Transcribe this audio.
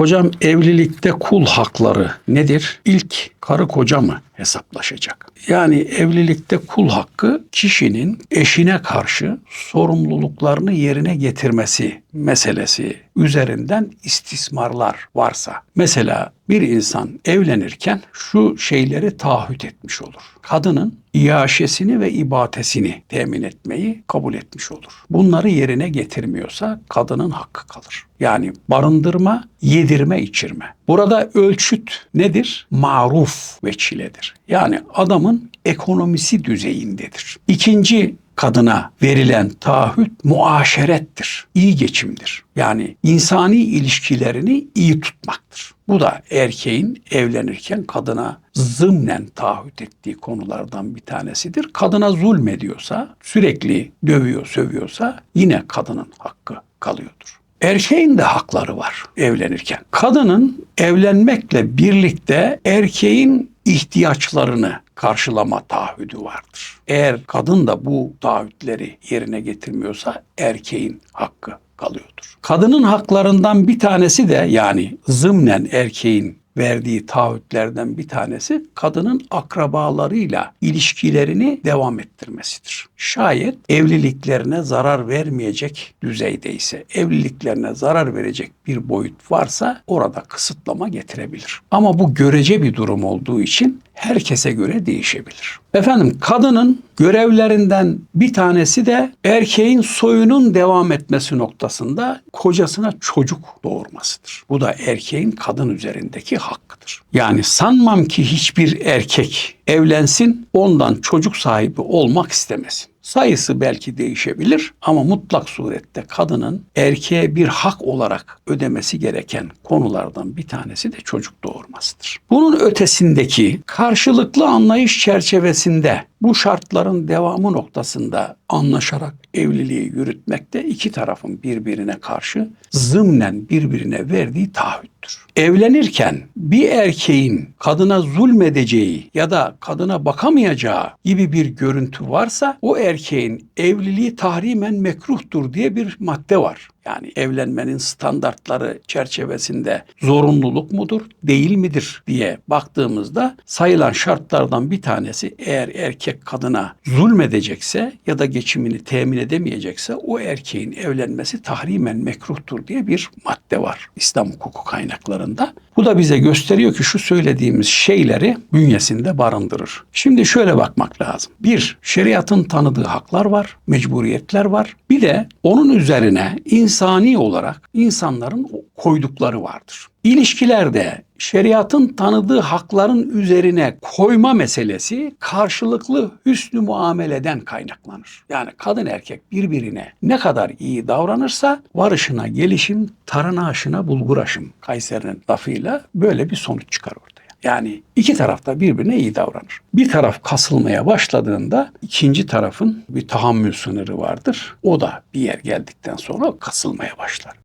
Hocam evlilikte kul hakları nedir? İlk karı koca mı hesaplaşacak? Yani evlilikte kul hakkı kişinin eşine karşı sorumluluklarını yerine getirmesi meselesi üzerinden istismarlar varsa. Mesela bir insan evlenirken şu şeyleri taahhüt etmiş olur. Kadının iaşesini ve ibatesini temin etmeyi kabul etmiş olur. Bunları yerine getirmiyorsa kadının hakkı kalır. Yani barındırma, yedirme, içirme. Burada ölçüt nedir? Maruf veçiledir. Yani adamın ekonomisi düzeyindedir. İkinci kadına verilen taahhüt muaşerettir. iyi geçimdir. Yani insani ilişkilerini iyi tutmaktır. Bu da erkeğin evlenirken kadına zımnen taahhüt ettiği konulardan bir tanesidir. Kadına zulmediyorsa, sürekli dövüyor, sövüyorsa yine kadının hakkı kalıyordur. Erkeğin de hakları var evlenirken. Kadının evlenmekle birlikte erkeğin ihtiyaçlarını karşılama taahhüdü vardır. Eğer kadın da bu taahhütleri yerine getirmiyorsa erkeğin hakkı kalıyordur. Kadının haklarından bir tanesi de yani zımnen erkeğin verdiği taahhütlerden bir tanesi kadının akrabalarıyla ilişkilerini devam ettirmesidir. Şayet evliliklerine zarar vermeyecek düzeydeyse, evliliklerine zarar verecek bir boyut varsa orada kısıtlama getirebilir. Ama bu görece bir durum olduğu için herkese göre değişebilir. Efendim kadının görevlerinden bir tanesi de erkeğin soyunun devam etmesi noktasında kocasına çocuk doğurmasıdır. Bu da erkeğin kadın üzerindeki hakkıdır. Yani sanmam ki hiçbir erkek evlensin ondan çocuk sahibi olmak istemesin. Sayısı belki değişebilir ama mutlak surette kadının erkeğe bir hak olarak ödemesi gereken konulardan bir tanesi de çocuk doğurmasıdır. Bunun ötesindeki karşılıklı anlayış çerçevesinde bu şartların devamı noktasında anlaşarak evliliği yürütmekte iki tarafın birbirine karşı zımnen birbirine verdiği taahhüttür. Evlenirken bir erkeğin kadına zulmedeceği ya da kadına bakamayacağı gibi bir görüntü varsa o erkeğin evliliği tahrimen mekruhtur diye bir madde var. Yani evlenmenin standartları çerçevesinde zorunluluk mudur, değil midir diye baktığımızda sayılan şartlardan bir tanesi eğer erkek kadına zulmedecekse ya da geçimini temin edemeyecekse o erkeğin evlenmesi tahrimen mekruhtur diye bir madde var İslam hukuku kaynaklarında. Bu da bize gösteriyor ki şu söylediğimiz şeyleri bünyesinde barındırır. Şimdi şöyle bakmak lazım. Bir, şeriatın tanıdığı haklar var, mecburiyetler var. Bir de onun üzerine insani olarak insanların koydukları vardır. İlişkilerde şeriatın tanıdığı hakların üzerine koyma meselesi karşılıklı hüsnü muameleden kaynaklanır. Yani kadın erkek birbirine ne kadar iyi davranırsa varışına gelişim, tarına aşına bulgur aşım Kayseri'nin lafıyla böyle bir sonuç çıkar ortaya. Yani iki taraf da birbirine iyi davranır. Bir taraf kasılmaya başladığında ikinci tarafın bir tahammül sınırı vardır. O da bir yer geldikten sonra kasılmaya başlar.